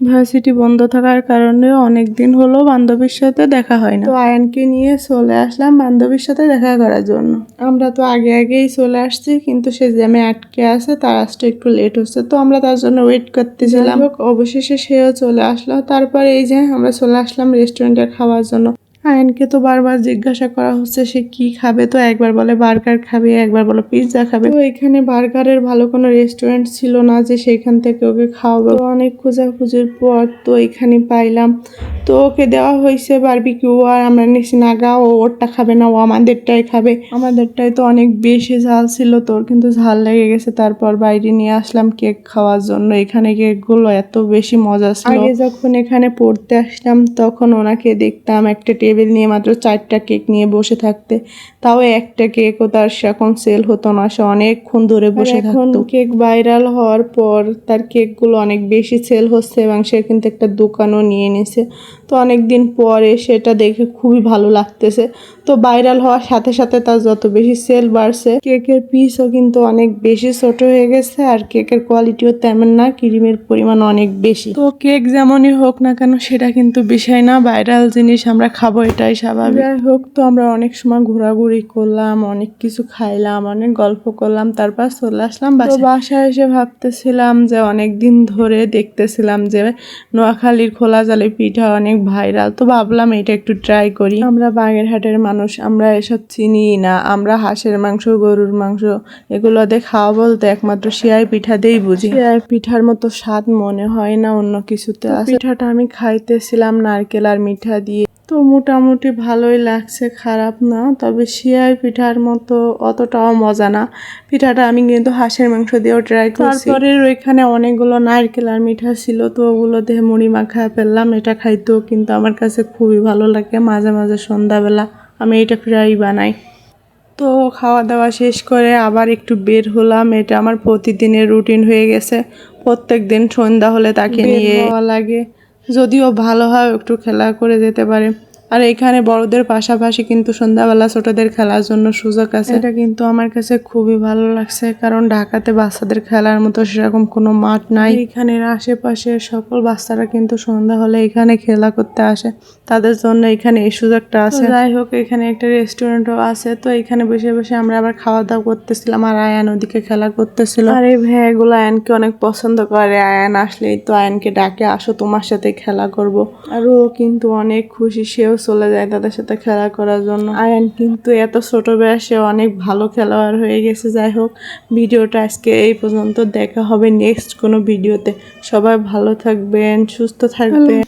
Varsity বন্ধ থাকার কারণে অনেক দিন হলো বান্ধবীর সাথে দেখা হয় না। তো আয়ানকে নিয়ে চলে আসলাম বান্ধবীর সাথে দেখা করার জন্য। আমরা তো আগে আগেই চলে আসছি কিন্তু সে জ্যামে আটকে আছে তার আসতে একটু লেট হচ্ছে। তো আমরা তার জন্য ওয়েট করতেছিলাম। অবশেষে সেও চলে আসলো। তারপর এই যে আমরা চলে আসলাম রেস্টুরেন্টে খাওয়ার জন্য। আয়নকে তো বারবার জিজ্ঞাসা করা হচ্ছে, সে কি খাবে? তো একবার বলে বার্গার খাবে, একবার বলে পিৎজা খাবে। তো এখানে বার্গারের ভালো কোনো রেস্টুরেন্ট ছিল না যে সেখান থেকে ওকে খাওয়াবো। অনেক খোঁজাখুঁজির পর তো এখানে পাইলাম। তো ওকে দেওয়া হয়েছে বারবিকিউ আর আমরা নিছি নাগা ও ওরটা খাবে না, ও আমাদেরটাই খাবে। আমাদেরটাই তো অনেক বেশি ঝাল ছিল তোর, কিন্তু ঝাল লেগে গেছে। তারপর বাইরে নিয়ে আসলাম কেক খাওয়ার জন্য। এখানে কেকগুলো এত বেশি মজা ছিল। আগে যখন এখানে পড়তে আসলাম তখন ওনাকে দেখতাম একটা টেবিল নিয়ে মাত্র চারটা কেক নিয়ে বসে থাকতে। তাও একটা কেকও তার সেরকম সেল হতো না সে অনেকক্ষণ ধরে বসে থাকতো। কেক ভাইরাল হওয়ার পর তার কেকগুলো অনেক বেশি সেল হচ্ছে এবং সে কিন্তু একটা দোকানও নিয়ে নিছে। তো অনেক দিন পরে সেটা দেখে খুবই ভালো লাগতেছে। তো ভাইরাল হওয়ার সাথে সাথে তার যত বেশি সেল বাড়ছে কেকের পিসও কিন্তু অনেক বেশি ছোট হয়ে গেছে আর কেকের কোয়ালিটিও তেমন না ক্রিমের পরিমাণ অনেক বেশি। তো কেক যেমনই হোক না কেন সেটা কিন্তু বিষয় না। ভাইরাল জিনিস আমরা খাব এটাই স্বাভাবিক। যাই হোক তো আমরা অনেক সময় ঘোরাঘুরি করলাম অনেক কিছু খাইলাম অনেক গল্প করলাম তারপর চলে আসলাম বাসায়। এসে ভাবতেছিলাম যে অনেক দিন ধরে দেখতেছিলাম যে নোয়াখালীর খোলা জালে পিঠা অনেক ভাইরাল তো ভাবলাম এটা একটু ট্রাই করি। আমরা বাগেরহাটের মানুষ আমরা এসব চিনি না আমরা হাঁসের মাংস গরুর মাংস এগুলো দিয়ে খাওয়া বলতে একমাত্র শিয়াই পিঠা দিয়েই বুঝি। শিয়াই পিঠার মতো স্বাদ মনে হয় না অন্য কিছুতে। পিঠাটা আমি খাইতেছিলাম নারকেল আর মিঠা দিয়ে। তো মোটামুটি ভালোই লাগছে খারাপ না। তবে শিয়াই পিঠার মতো অতটাও মজা না। পিঠাটা আমি কিন্তু হাঁসের মাংস দিয়েও ট্রাই করছি। তারপরে ওইখানে অনেকগুলো নারকেল আর মিঠা ছিল তো ওগুলো দিয়ে মুড়ি মাখা ফেললাম। এটা খাইতেও কিন্তু আমার কাছে খুবই ভালো লাগে মাঝে মাঝে সন্ধ্যাবেলা। আমি এটা প্রায়ই বানাই। তো খাওয়া দাওয়া শেষ করে আবার একটু বের হলাম। এটা আমার প্রতিদিনের রুটিন হয়ে গেছে। প্রত্যেক দিন সন্ধ্যা হলে তাকে নিয়ে যাওয়া লাগে। যদিও ভালো হয় একটু খেলা করে যেতে পারে। আর এখানে বড়দের পাশাপাশি কিন্তু সন্ধ্যাবেলা ছোটদের খেলার জন্য সুযোগ আছে। এটা কিন্তু আমার কাছে খুবই ভালো লাগছে কারণ ঢাকাতে বাচ্চাদের খেলার মতো সেরকম কোনো মাঠ নাই। এখানের আশেপাশে সকল বাচ্চারা কিন্তু সন্ধ্যা হলে এখানে খেলা করতে আসে তাদের জন্য এখানে এই সুযোগটা আছে। যাই হোক এখানে একটা রেস্টুরেন্টও আছে তো এখানে বসে বসে আমরা আবার খাওয়া দাওয়া করতেছিলাম আর আয়ান ওদিকে খেলা করতেছিল। আর এই ভাইয়াগুলো আয়ানকে অনেক পছন্দ করে। আয়ান আসলেই তো আয়ানকে ডাকে আসো তোমার সাথে খেলা করব। আর ও কিন্তু অনেক খুশি সেও চলে যায় তাদের সাথে খেলা করার জন্য। আয়ান কিন্তু এত ছোট বয়সে অনেক ভালো খেলোয়াড় হয়ে গেছে। যাই হোক, ভিডিওটা আজকে এই পর্যন্ত। দেখা হবে নেক্সট কোনো ভিডিওতে। সবাই ভালো থাকবেন, সুস্থ থাকবেন।